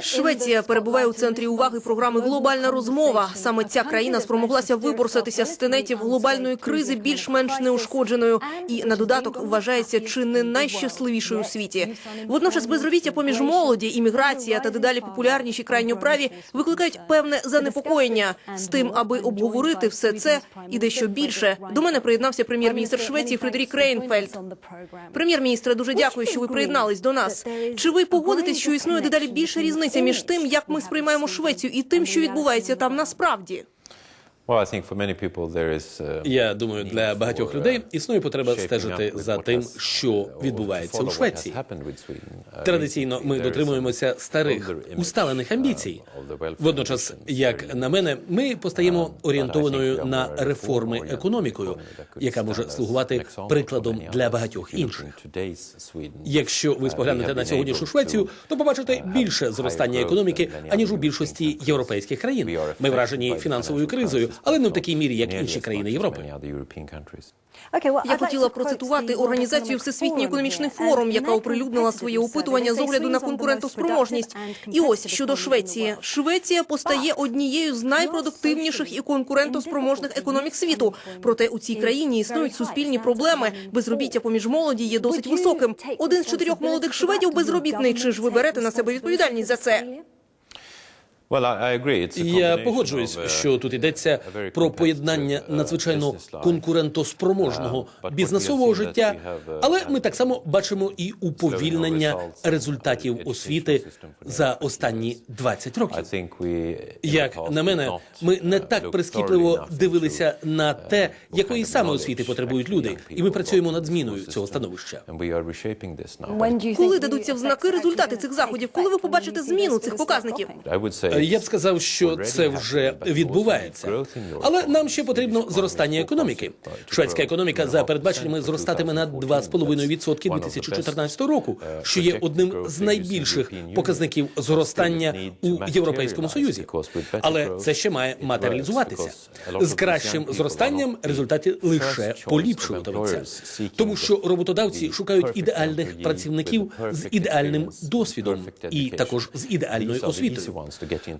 Швеція перебуває у центрі уваги програми Глобальна розмова. Саме ця країна спромоглася виборсатися з тенетів глобальної кризи більш-менш неушкодженою і на додаток вважається чи не найщасливішою у світі. Водночас безробіття поміж молоді, імміграція та дедалі популярніші крайньоправі викликають певне занепокоєння. З тим, аби обговорити все це і дещо більше, до мене приєднався прем'єр-міністр Швеції Фредерік Рейнфельд. Прем'єр-міністре, дуже дякую, що ви приєднались до нас. Чи ви погодитесь, що існує дедалі більша різниця між тим, як ми сприймаємо Швецію, і тим, що відбувається там насправді? Я думаю, для багатьох людей існує потреба стежити за тим, що відбувається у Швеції. Uh, Традиційно ми дотримуємося старих усталених амбіцій. Водночас, як на мене, ми постаємо орієнтованою на реформи економікою, яка може слугувати прикладом для багатьох інших. Якщо ви споглянете на сьогоднішню Швецію, то побачите більше зростання економіки аніж у більшості європейських країн. Ми вражені фінансовою кризою, але не в такій мірі, як інші країни Європи. Я хотіла процитувати організацію Всесвітній економічний форум, яка оприлюднила своє опитування з огляду на конкурентоспроможність. І ось щодо Швеції, Швеція постає однією з найпродуктивніших і конкурентоспроможних економік світу. Проте у цій країні існують суспільні проблеми. Безробіття поміж молоді є досить високим. Один з чотирьох молодих шведів безробітний. Чи ж ви берете на себе відповідальність за це? Я погоджуюсь, uh, що тут йдеться про поєднання uh, надзвичайно конкурентоспроможного Uh, бізнесового життя, uh, але ми так само бачимо і уповільнення результатів освіти за останні 20 років. think we, Як на мене, ми не uh, так прискіпливо дивилися на uh, те, якої саме освіти потребують люди, і ми працюємо над зміною цього становища. Коли дадуться в знаки результати цих заходів? Коли ви побачите зміну цих показників? Say Я б сказав, що це вже відбувається, але нам ще потрібно зростання економіки. Шведська економіка за передбаченнями зростатиме на 2,5% 2014 року, що є одним з найбільших показників зростання у Європейському Союзі. Але це ще має матеріалізуватися. З кращим зростанням результати лише поліпшуватимуться, тому що роботодавці шукають ідеальних працівників з ідеальним досвідом і також з ідеальною освітою.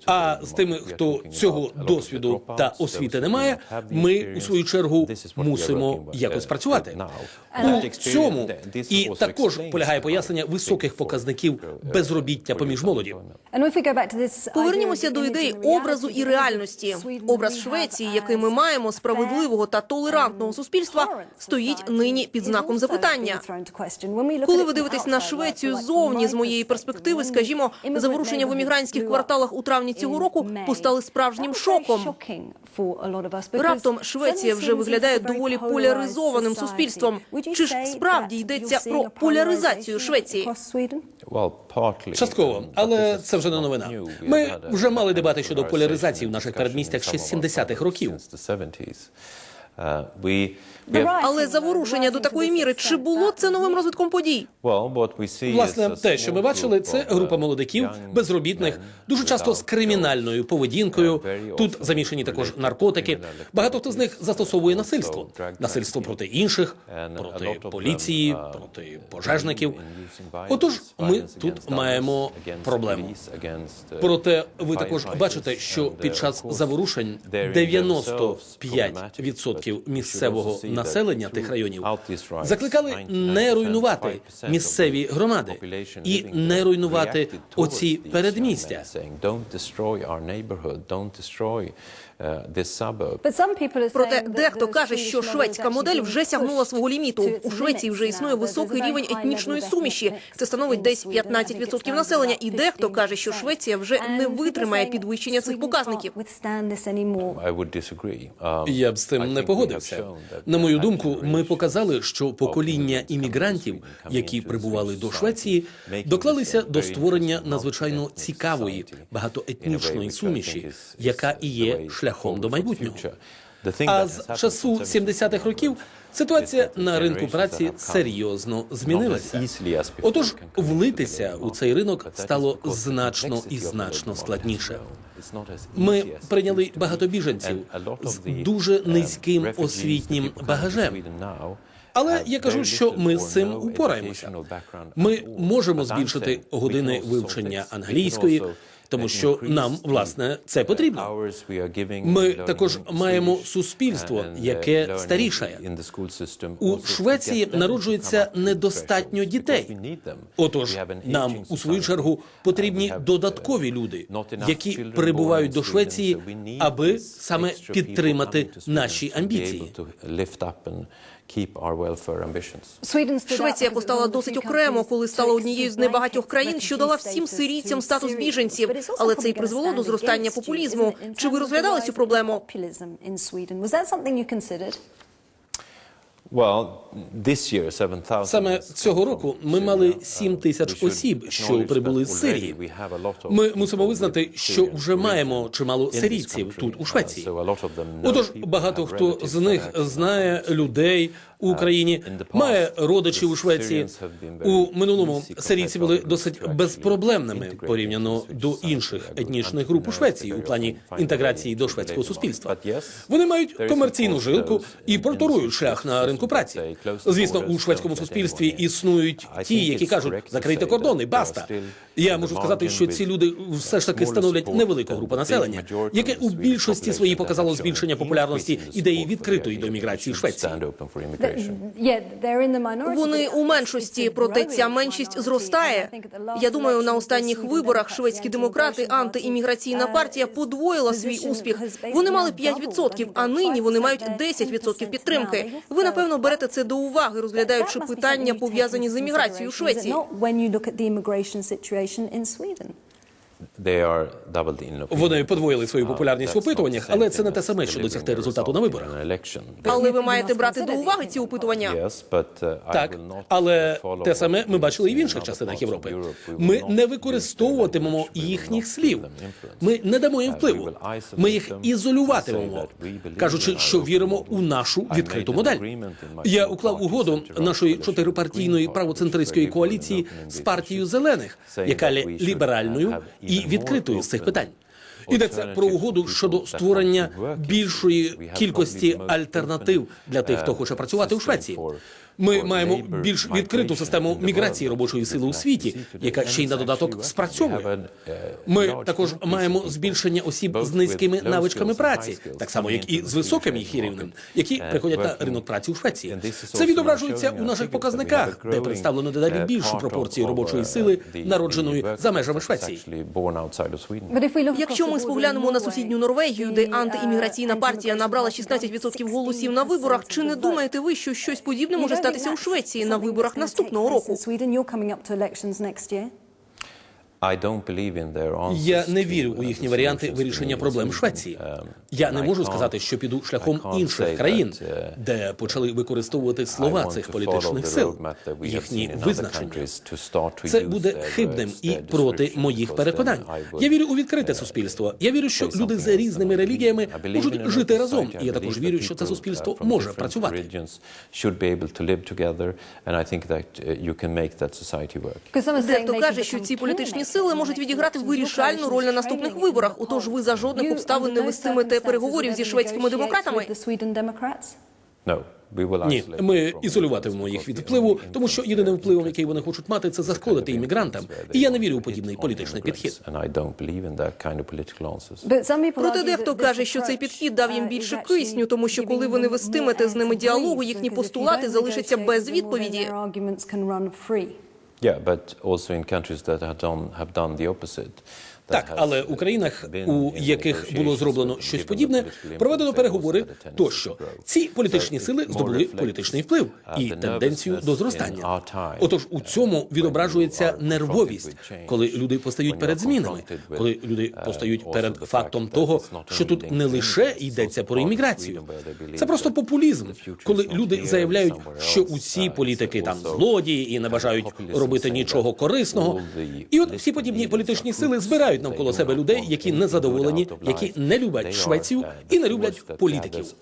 А з тими, хто цього досвіду та освіти не має, ми у свою чергу мусимо якось працювати. У цьому і також полягає пояснення високих показників безробіття поміж молоді. Повернімося до ідеї образу і реальності. Образ Швеції, який ми маємо, справедливого та толерантного суспільства, стоїть нині під знаком запитання. Коли ви дивитесь на Швецію ззовні, з моєї перспективи, скажімо, заворушення в емігрантських кварталах у травні цього року постали справжнім шоком. Раптом Швеція вже виглядає доволі поляризованим суспільством. Чи ж справді йдеться про поляризацію Швеції? Частково, але це вже не новина. Ми вже мали дебати щодо поляризації в наших передмістях ще з 70-х років. Have, Але заворушення до такої міри чи було це новим розвитком подій? Власне, те, що ми бачили, це група молодиків, безробітних, дуже часто з кримінальною поведінкою. Тут замішані також наркотики. Багато хто з них застосовує насильство, насильство проти інших, проти поліції, проти пожежників. Отож, ми тут маємо проблему. Проте ви також бачите, що під час заворушень 95% місцевого населення тих районів закликали не руйнувати місцеві громади і не руйнувати оці передмістя. Проте дехто каже, що шведська модель вже сягнула свого ліміту. У Швеції вже існує високий рівень етнічної суміші. Це становить десь 15% населення. І дехто каже, що Швеція вже не витримає підвищення цих показників. Я б з цим не погодився. На мою думку, ми показали, що покоління іммігрантів, які прибували до Швеції, доклалися до створення надзвичайно цікавої багатоетнічної суміші, яка і є шляхом до майбутнього. А з часу 70-х років ситуація на ринку праці серйозно змінилася. Отож, влитися у цей ринок стало значно і значно складніше. Ми прийняли багато біженців з дуже низьким освітнім багажем. Але я кажу, що ми з цим упораємося. Ми можемо збільшити години вивчення англійської, тому що нам власне це потрібно. Ми також маємо суспільство, яке старішає. У Швеції народжується недостатньо дітей. Отож, нам у свою чергу потрібні додаткові люди, які прибувають до Швеції, аби саме підтримати наші амбіції. Швеція постала досить окремо, коли стала однією з небагатьох країн, що дала всім сирійцям статус біженців. Але це й призвело до зростання популізму. Чи ви розглядали цю проблему? Саме цього року ми мали 7 тисяч осіб, що прибули з Сирії. Ми мусимо визнати, що вже маємо чимало сирійців тут у Швеції. Отож, багато хто з них знає людей у Україні, має родичів у Швеції. У минулому сирійці були досить безпроблемними порівняно до інших етнічних груп у Швеції у плані інтеграції до шведського суспільства. Вони мають комерційну жилку і проторують шлях на ринку праці. Звісно, у шведському суспільстві існують ті, які кажуть, закрийте кордони, баста. Я можу сказати, що ці люди все ж таки становлять невелику групу населення, яке у більшості своїй показало збільшення популярності ідеї відкритої до імміграції Швеції. Вони у меншості, проте ця меншість зростає. Я думаю, на останніх виборах шведські демократи, антиімміграційна партія подвоїла свій успіх. Вони мали 5%, а нині вони мають 10% підтримки. Ви напевно берете це до уваги, розглядаючи питання пов'язані з імміграцією у Швеції. Вони подвоїли свою популярність в опитуваннях, але це не те саме, що досягти результату на виборах. Але ви маєте брати до уваги ці опитування. Так, але те саме ми бачили і в інших частинах Європи. Ми не використовуватимемо їхніх слів. Ми не дамо їм впливу. Ми їх ізолюватимемо, кажучи, що віримо у нашу відкриту модель. Я уклав угоду нашої чотирипартійної правоцентристської коаліції з партією зелених, яка є ліберальною і відкритою з цих питань. Йдеться про угоду щодо створення більшої кількості альтернатив для тих, хто хоче працювати у Швеції. Ми маємо більш відкриту систему міграції робочої сили у світі, яка ще й на додаток спрацьовує. Ми також маємо збільшення осіб з низькими навичками праці, так само як і з високим їх рівнем, які приходять на ринок праці у Швеції. Це відображується у наших показниках, де представлено дедалі більшу пропорцію робочої сили, народженої за межами Швеції. Якщо ми споглянемо на сусідню Норвегію, де антиімміграційна партія набрала 16% голосів на виборах, чи не думаєте ви, що щось подібне може статися у Швеції на виборах наступного року? Я не вірю у їхні варіанти вирішення проблем Швеції. Я не можу сказати, що піду шляхом інших країн, де почали використовувати слова цих політичних сил, їхні визначення. Це буде хибним і проти моїх переконань. Я вірю у відкрите суспільство. Я вірю, що люди з різними релігіями можуть жити разом. І я також вірю, що це суспільство може працювати. Дехто каже, що ці політичні сили можуть відіграти вирішальну роль на наступних виборах. Отож, ви за жодних обставин не вестимете переговорів зі шведськими демократами. Ні, ми ізолюватимемо їх від впливу, тому що єдиним впливом, який вони хочуть мати, це зашкодити іммігрантам. І я не вірю у подібний політичний підхід. Проте дехто каже, що цей підхід дав їм більше кисню, тому що коли ви не вестимете з ними діалогу, їхні постулати залишаться без відповіді. Yeah, but also in countries that have done, have done the opposite. Так, але у країнах, у яких було зроблено щось подібне, проведено переговори тощо. Ці політичні сили здобули політичний вплив і тенденцію до зростання. Отож, у цьому відображується нервовість, коли люди постають перед змінами, коли люди постають перед фактом того, що тут не лише йдеться про імміграцію. Це просто популізм, коли люди заявляють, що усі політики там злодії і не бажають робити нічого корисного. І от всі подібні політичні сили збирають мають навколо себе людей, які незадоволені, які не люблять Швецію і не люблять політиків. Uh, uh,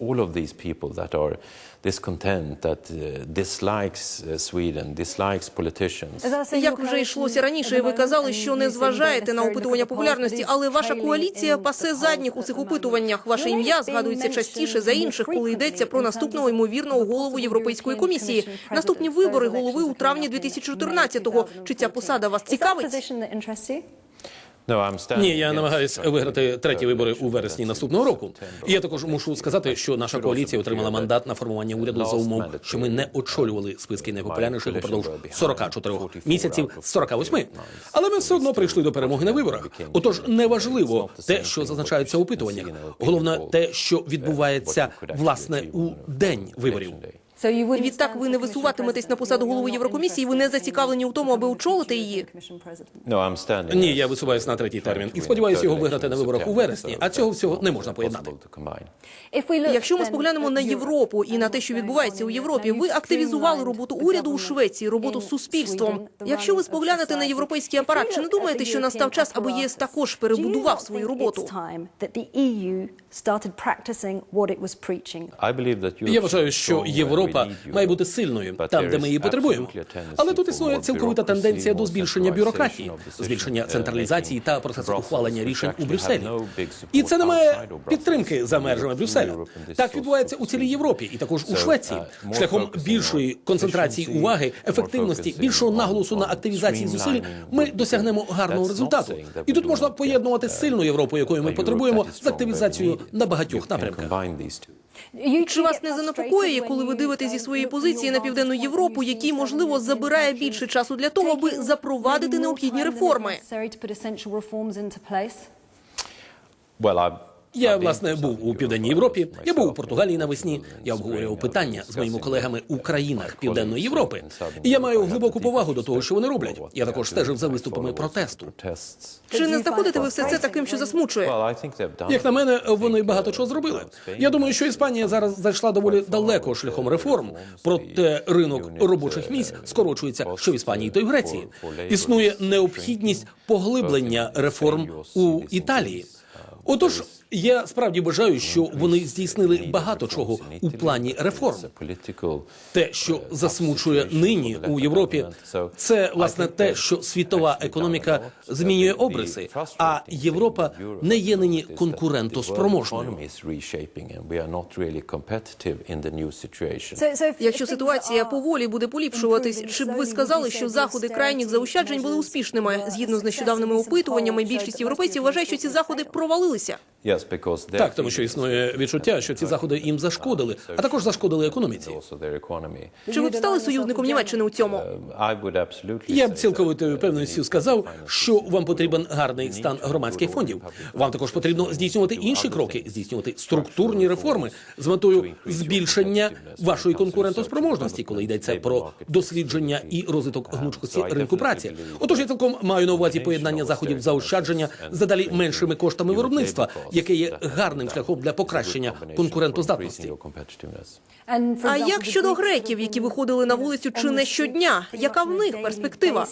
politicians. Як вже йшлося раніше, ви казали, що не зважаєте на опитування популярності, але ваша коаліція пасе задніх у цих опитуваннях. Ваше ім'я згадується частіше за інших, коли йдеться про наступного ймовірного голову Європейської комісії. Наступні вибори голови у травні 2014-го. Чи ця посада вас цікавить? I'm Ні, я that. виграти треті вибори у вересні наступного року. І я також мушу сказати, що наша коаліція отримала мандат на формування уряду за умов, що ми не очолювали списки найпопулярніших упродовж 44 місяців з 48. Але ми все одно прийшли до перемоги на виборах. Отож, неважливо те, що зазначається у опитуваннях. Головне те, що відбувається власне у день виборів. Відтак ви не висуватиметесь на посаду голови Єврокомісії. Ви не зацікавлені у тому, аби очолити її. Standing Ні, я висуваюсь на третій термін і сподіваюся його виграти на виборах у вересні. А цього всього не можна поєднати. Якщо ми споглянемо на Європу і на те, що відбувається у Європі, ви активізували роботу уряду у Швеції, роботу з суспільством. Якщо ви споглянете на європейський апарат, чи не думаєте, що настав час, аби ЄС також перебудував свою роботу? I believe that Europe Я вважаю, що Європа має бути сильною там, де ми її потребуємо. Але тут існує цілковита тенденція до збільшення бюрократії, збільшення централізації та процесу ухвалення рішень у Брюсселі. І це не має підтримки за межами Europe Брюсселя. Так відбувається у цілій Європі, і також у Швеції, uh, шляхом більшої концентрації уваги, ефективності, більшого наголосу на активізації зусиль. Ми досягнемо гарного результату. І тут можна поєднувати сильну Європу, якою ми потребуємо, з активізацією. На багатьох напрямках. Чи вас не занепокоює, коли ви дивитесь зі своєї позиції на південну Європу, який можливо забирає більше часу для того, аби запровадити необхідні реформи? Я власне був у південній Європі. Я був у Португалії навесні. Я обговорював питання з моїми колегами у країнах Південної Європи. І я маю глибоку повагу до того, що вони роблять. Я також стежив за виступами протесту. Чи не знаходите ви все це таким, що засмучує? Як на мене, вони багато чого зробили. Я думаю, що Іспанія зараз зайшла доволі далеко шляхом реформ. Проте ринок робочих місць скорочується, що в Іспанії, то й в Греції. Існує необхідність поглиблення реформ у Італії. Отож, я справді бажаю, що вони здійснили багато чого у плані реформ. Те, що засмучує нині у Європі, це власне те, що світова економіка змінює обриси, а Європа не є нині конкурентоспроможною. Якщо ситуація поволі буде поліпшуватись, чи б ви сказали, що заходи крайніх заощаджень були успішними? Згідно з нещодавними опитуваннями, більшість європейців вважає, що ці заходи провалилися. Так, тому що існує відчуття, що ці заходи їм зашкодили, а також зашкодили економіці. Чи ви б стали союзником Німеччини у цьому? Я б цілковитою певністю сказав, що вам потрібен гарний стан громадських фондів. Вам також потрібно здійснювати інші кроки, здійснювати структурні реформи з метою збільшення вашої конкурентоспроможності, коли йдеться про дослідження і розвиток гнучкості ринку праці. Отож, я цілком маю на увазі поєднання заходів заощадження з дедалі меншими коштами виробництва, яке є гарним шляхом для покращення конкурентоздатності. А як щодо греків, які виходили на вулицю чи не щодня? Яка в них перспектива?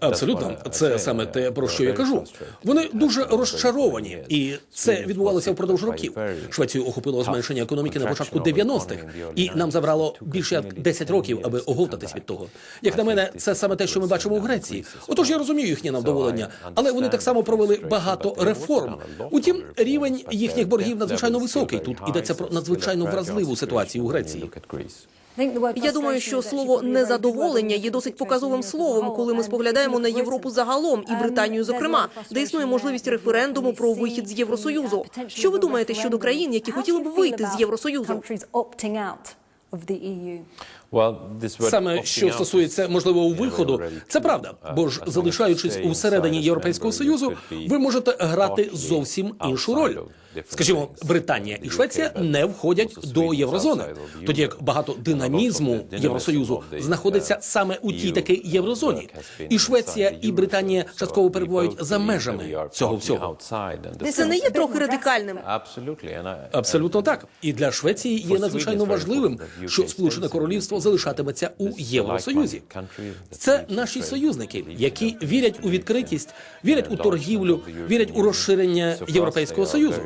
Абсолютно, це саме те, про що я кажу. Вони дуже розчаровані, і це відбувалося впродовж років. Швецію охопило зменшення економіки на початку 90-х, і нам забрало більше як 10 років, аби оговтатись від того. Як на мене, це саме те, що ми бачимо у Греції. Отож, я розумію їхнє невдоволення, але вони так само провели багато реформ. Утім, рівень їхніх боргів надзвичайно високий. Тут йдеться про надзвичайно вразливу ситуацію у Греції. Я думаю, що слово незадоволення є досить показовим словом, коли ми споглядаємо на Європу загалом і Британію, зокрема, де існує можливість референдуму про вихід з Євросоюзу. Що ви думаєте щодо країн, які хотіли б вийти з Євросоюзу? Саме що стосується можливого виходу, це правда. Бо ж залишаючись усередині Європейського союзу, ви можете грати зовсім іншу роль. Скажімо, Британія і Швеція не входять до єврозони, тоді як багато динамізму Євросоюзу знаходиться саме у тій такій єврозоні. І Швеція і Британія частково перебувають за межами цього всього. Це не є трохи радикальним. Абсолютно так. І для Швеції є надзвичайно важливим, що Сполучене Королівство залишатиметься у Євросоюзі. Це наші союзники, які вірять у відкритість, вірять у торгівлю, вірять у розширення Європейського союзу.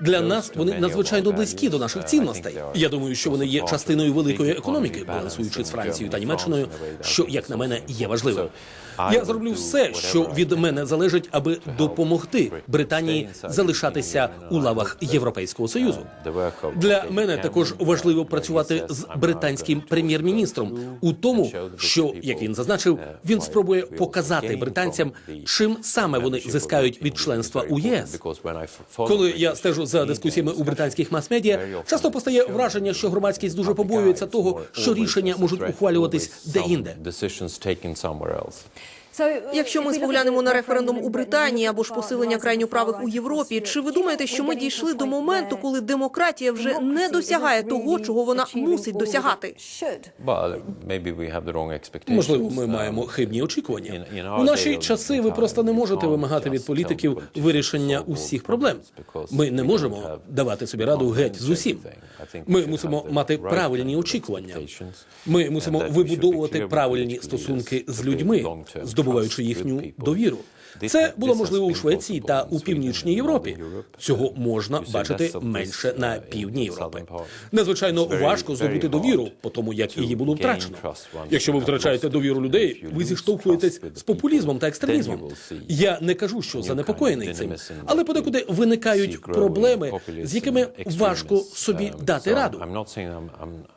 Для нас вони надзвичайно близькі до наших цінностей. Я думаю, що вони є частиною великої економіки, балансуючи з Францією та Німеччиною, що, як на мене, є важливим. Я зроблю все, що від мене залежить, аби допомогти Британії залишатися у лавах Європейського союзу. Для мене також важливо працювати з британським прем'єр-міністром у тому, що як він зазначив, він спробує показати британцям, чим саме вони зискають від членства у ЄС. Коли я стежу за дискусіями у британських мас-медіа, часто постає враження, що громадськість дуже побоюється того, що рішення можуть ухвалюватись де-інде. Якщо ми споглянемо на референдум у Британії або ж посилення крайньоправих у Європі, чи ви думаєте, що ми дійшли до моменту, коли демократія вже не досягає того, чого вона мусить досягати? Можливо, ми маємо хибні очікування. У наші часи ви просто не можете вимагати від політиків вирішення усіх проблем. Ми не можемо давати собі раду геть з усім. Ми мусимо мати правильні очікування. Ми мусимо вибудовувати правильні стосунки з людьми, здобуваючи їхню довіру. Це було можливо у Швеції та у північній Європі. Цього можна бачити менше на півдні Європи. Надзвичайно важко здобути довіру, по тому як її було втрачено. Якщо ви втрачаєте довіру людей, ви зіштовхуєтесь з популізмом та екстремізмом. Я не кажу, що занепокоєний цим, але подекуди виникають проблеми, з якими важко собі дати раду.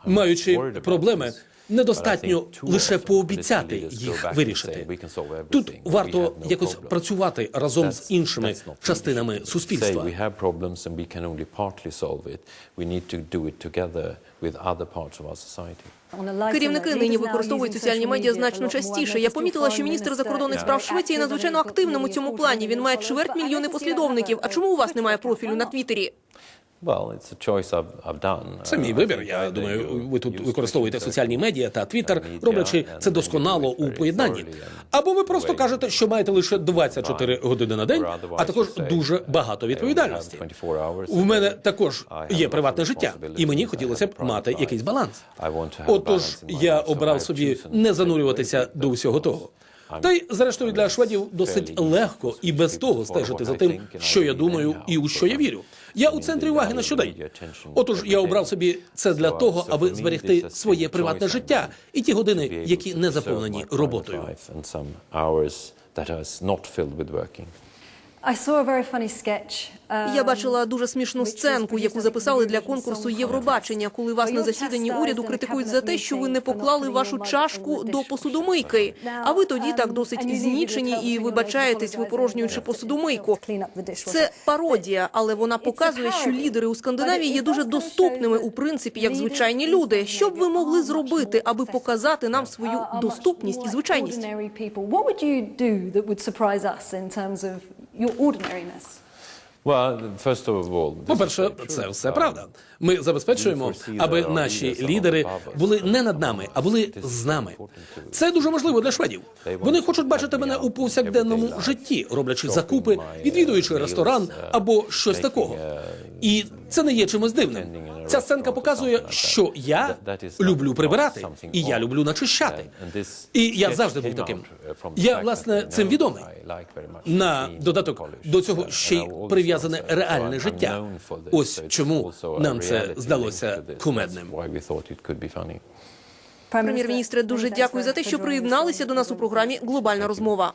Маючи проблеми, недостатньо лише пообіцяти їх вирішити. Тут варто якось працювати разом з іншими частинами суспільства. Керівники нині використовують соціальні медіа значно частіше. Я помітила, що міністр закордонних справ Швеції надзвичайно активним у цьому плані. Він має чверть мільйони послідовників. А чому у вас немає профілю на Твіттері? Це мій вибір. Я думаю, ви тут використовуєте соціальні медіа та Твіттер, роблячи це досконало у поєднанні. Або ви просто кажете, що маєте лише 24 години на день, а також дуже багато відповідальності. У мене також є приватне життя, і мені хотілося б мати якийсь баланс. Отож, я обрав собі не занурюватися до всього того. Та й зрештою для шведів досить легко і без того стежити за тим, що я думаю і у що я вірю. Я у центрі уваги на щодень. Отож, я обрав собі це для того, аби зберегти своє приватне життя і ті години, які не заповнені роботою. Я бачила дуже смішну сценку, яку записали для конкурсу Євробачення, коли вас на засіданні уряду критикують за те, що ви не поклали вашу чашку до посудомийки. А ви тоді так досить знічені і вибачаєтесь, випорожнюючи посудомийку. Це пародія, але вона показує, що лідери у Скандинавії є дуже доступними у принципі як звичайні люди. Що б ви могли зробити, аби показати нам свою доступність і звичайність? Your ordinariness? По-перше, це все правда. Ми забезпечуємо, аби наші лідери були не над нами, а були з нами. Це дуже важливо для шведів. Вони хочуть бачити мене у повсякденному житті, роблячи закупи, відвідуючи ресторан або щось такого. І це не є чимось дивним. Ця сценка показує, що я люблю прибирати, і я люблю начищати. І я завжди був таким. Я власне цим відомий. На додаток до цього ще й прив'язане реальне життя. Ось чому нам це здалося кумедним. Прем'єр-міністре, дуже дякую за те, що приєдналися до нас у програмі Глобальна розмова.